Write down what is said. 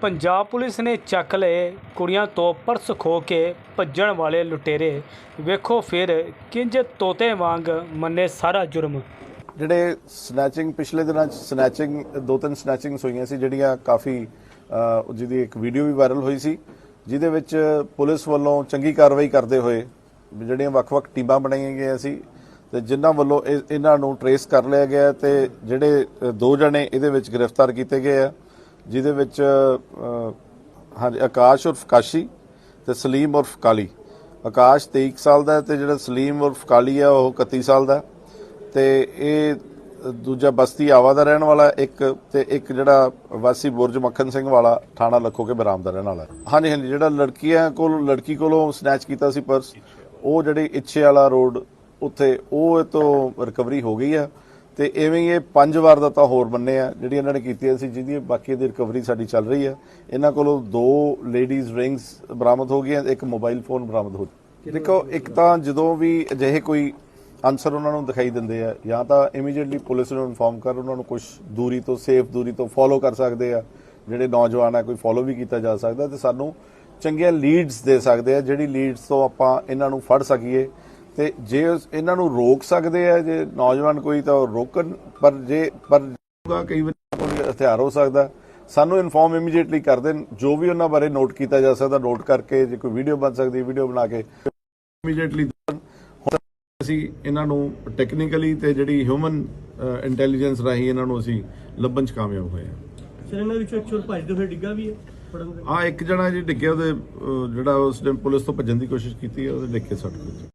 Punjab police ਨੇ ਚੱਕ ਲਏ ਕੁੜੀਆਂ ਤੋਂ ਪਰਸ ਖੋ ਕੇ ਭੱਜਣ ਵਾਲੇ ਲੁਟੇਰੇ। ਵੇਖੋ ਫਿਰ ਕਿੰਜ ਤੋਤੇ ਵਾਂਗ ਮੰਨੇ ਸਾਰਾ ਜੁਰਮ। ਜਿਹੜੇ ਸਨੈਚਿੰਗ ਪਿਛਲੇ ਦਿਨਾਂ ਚ ਸਨੈਚਿੰਗ ਦੋ ਤਿੰਨ ਸਨੈਚਿੰਗਸ ਹੋਈਆਂ ਸੀ, ਜਿਹੜੀਆਂ ਕਾਫੀ ਜਿਹਦੀ ਇੱਕ ਵੀਡੀਓ ਵੀ ਵਾਇਰਲ ਹੋਈ ਸੀ, ਜਿਹਦੇ ਵਿੱਚ ਪੁਲਿਸ ਵੱਲੋਂ ਚੰਗੀ ਕਾਰਵਾਈ ਕਰਦੇ ਹੋਏ ਜਿਹੜੀਆਂ ਵੱਖ-ਵੱਖ ਟੀਮਾਂ ਬਣਾਈਆਂ ਗਈਆਂ ਸੀ ਤੇ ਜਿਨ੍ਹਾਂ ਵੱਲੋਂ ਇਹ- ਇਹਨਾਂ ਨੂੰ ਟਰੇਸ ਕਰ ਲਿਆ ਗਿਆ ਤੇ ਜਿਹੜੇ ਦੋ ਜਣੇ ਇਹਦੇ ਵਿੱਚ ਗ੍ਰਿਫਤਾਰ ਕੀਤੇ ਗਏ ਆ। ਜਿਹਦੇ ਵਿੱਚ ਹਾਂਜੀ, ਆਕਾਸ਼ ਉਰਫ ਕਾਸ਼ੀ ਤੇ ਸਲੀਮ ਉਰਫ ਕਾਲੀ। ਆਕਾਸ਼ 23 ਕੁ ਸਾਲ ਦਾ ਹੈ ਤੇ ਜਿਹੜਾ ਸਲੀਮ ਉਰਫ ਕਾਲੀ ਆ ਉਹ 31 ਸਾਲ ਦਾ ਹੈ। ਤੇ ਇਹ ਦੂਜਾ ਬਸਤੀ ਆਵਾ ਦਾ ਰਹਿਣ ਵਾਲਾ ਇੱਕ ਤੇ ਇੱਕ ਜਿਹੜਾ ਵਾਸੀ ਬੁਰਜ ਮੱਖਣ ਸਿੰਘ ਵਾਲਾ ਥਾਣਾ ਲੱਖੋ ਕੇ ਬਰਾਮ ਦਾ ਰਹਿਣ ਵਾਲਾ ਹਾਂਜੀ ਹਾਂਜੀ, ਜਿਹੜਾ ਲੜਕੀਆਂ ਕੋਲ, ਲੜਕੀ ਕੋਲੋਂ ਸਨੈਚ ਕੀਤਾ ਸੀ ਪਰਸ ਉਹ ਜਿਹੜੇ ਇੱਛੇ ਵਾਲਾ ਰੋਡ ਉੱਥੇ, ਉਹ ਇਹ ਤੋਂ ਰਿਕਵਰੀ ਹੋ ਗਈ ਆ ਤੇ ਐਵੇਂ ਹੀ ਇਹ ਪੰਜ ਵਾਰ ਦਾ ਤਾਂ ਹੋਰ ਬੰਨੇ ਆ ਜਿਹੜੀ ਇਹਨਾਂ ਨੇ ਕੀਤੀਆਂ ਸੀ ਜਿਹਦੀ ਬਾਕੀ ਦੀ ਰਿਕਵਰੀ ਸਾਡੀ ਚੱਲ ਰਹੀ ਆ। ਇਹਨਾਂ ਕੋਲੋਂ ਦੋ ਲੇਡੀਜ਼ ਰਿੰਗਸ ਬਰਾਮਦ ਹੋ ਗਈਆਂ, ਇੱਕ ਮੋਬਾਈਲ ਫੋਨ ਬਰਾਮਦ ਹੋ ਦੇਖੋ, ਇੱਕ ਤਾਂ ਜਦੋਂ ਵੀ ਅਜਿਹੇ ਕੋਈ ਆਨਸਰ ਉਹਨਾਂ ਨੂੰ ਦਿਖਾਈ ਦਿੰਦੇ ਆ, ਜਾਂ ਤਾਂ ਇਮੀਡੀਏਟਲੀ ਪੁਲਿਸ ਨੂੰ ਇਨਫੋਰਮ ਕਰ, ਉਹਨਾਂ ਨੂੰ ਕੁਝ ਦੂਰੀ ਤੋਂ ਸੇਫ ਦੂਰੀ ਤੋਂ ਫੋਲੋ ਕਰ ਸਕਦੇ ਆ। ਜਿਹੜੇ ਨੌਜਵਾਨ ਆ, ਕੋਈ ਫੋਲੋ ਵੀ ਕੀਤਾ ਜਾ ਸਕਦਾ, ਤੇ ਸਾਨੂੰ ਚੰਗੀਆਂ ਲੀਡਸ ਦੇ ਸਕਦੇ ਆ, ਜਿਹੜੀ ਲੀਡਸ ਤੋਂ ਆਪਾਂ ਇਹਨਾਂ ਨੂੰ ਫੜ ਸਕੀਏ। ਤੇ ਜੇ ਉਸ- ਇਹਨਾਂ ਨੂੰ ਰੋਕ ਸਕਦੇ ਆ ਜੇ ਨੌਜਵਾਨ ਕੋਈ ਤਾਂ ਰੋਕਣ ਪਰ ਜੇ ਪਰ ਕਈ ਵਾਰ ਕੋਈ ਹਥਿਆਰ ਹੋ ਸਕਦਾ। ਸਾਨੂੰ ਇਨਫੋਰਮ ਇਮੀਡੀਏਟਲੀ ਕਰ ਦੇਣ ਜੋ ਵੀ ਉਹਨਾਂ ਬਾਰੇ ਨੋਟ ਕੀਤਾ ਜਾ ਸਕਦਾ ਨੋਟ ਕਰਕੇ ਜੇ ਕੋਈ ਵੀਡੀਓ ਬਣ ਸਕਦੀ ਵੀਡੀਓ ਬਣਾ ਕੇ ਇਮੀਡੀਏਟਲੀ ਅਸੀਂ ਇਹਨਾਂ ਨੂੰ ਟੈਕਨੀਕਲੀ ਤੇ ਜਿਹੜੀ ਹਿਊਮਨ ਇੰਟੈਲੀਜੈਂਸ ਰਾਹੀਂ ਇਹਨਾਂ ਨੂੰ ਅਸੀਂ ਲੱਭਣ ਚ ਕਾਮਯਾਬ ਹੋਏ ਹਾਂ। ਸਰ ਇਹਨਾਂ ਵਿੱਚੋਂ ਚੋਰ ਭੱਜਦੇ ਹੋਏ ਡਿੱਗਾ ਵੀ ਹੈ? ਆ ਇੱਕ ਜਣਾ ਜੀ ਡਿੱਗਿਆ ਉਹਦੇ ਜਿਹੜਾ ਉਸ ਨੇ ਪੁਲਿਸ ਤੋਂ ਭੱਜਣ ਦੀ ਕੋਸ਼ਿਸ਼ ਕੀਤੀ ਉਹਦੇ ਡਿੱਗ ਕੇ ਸੱਟ ਗਈ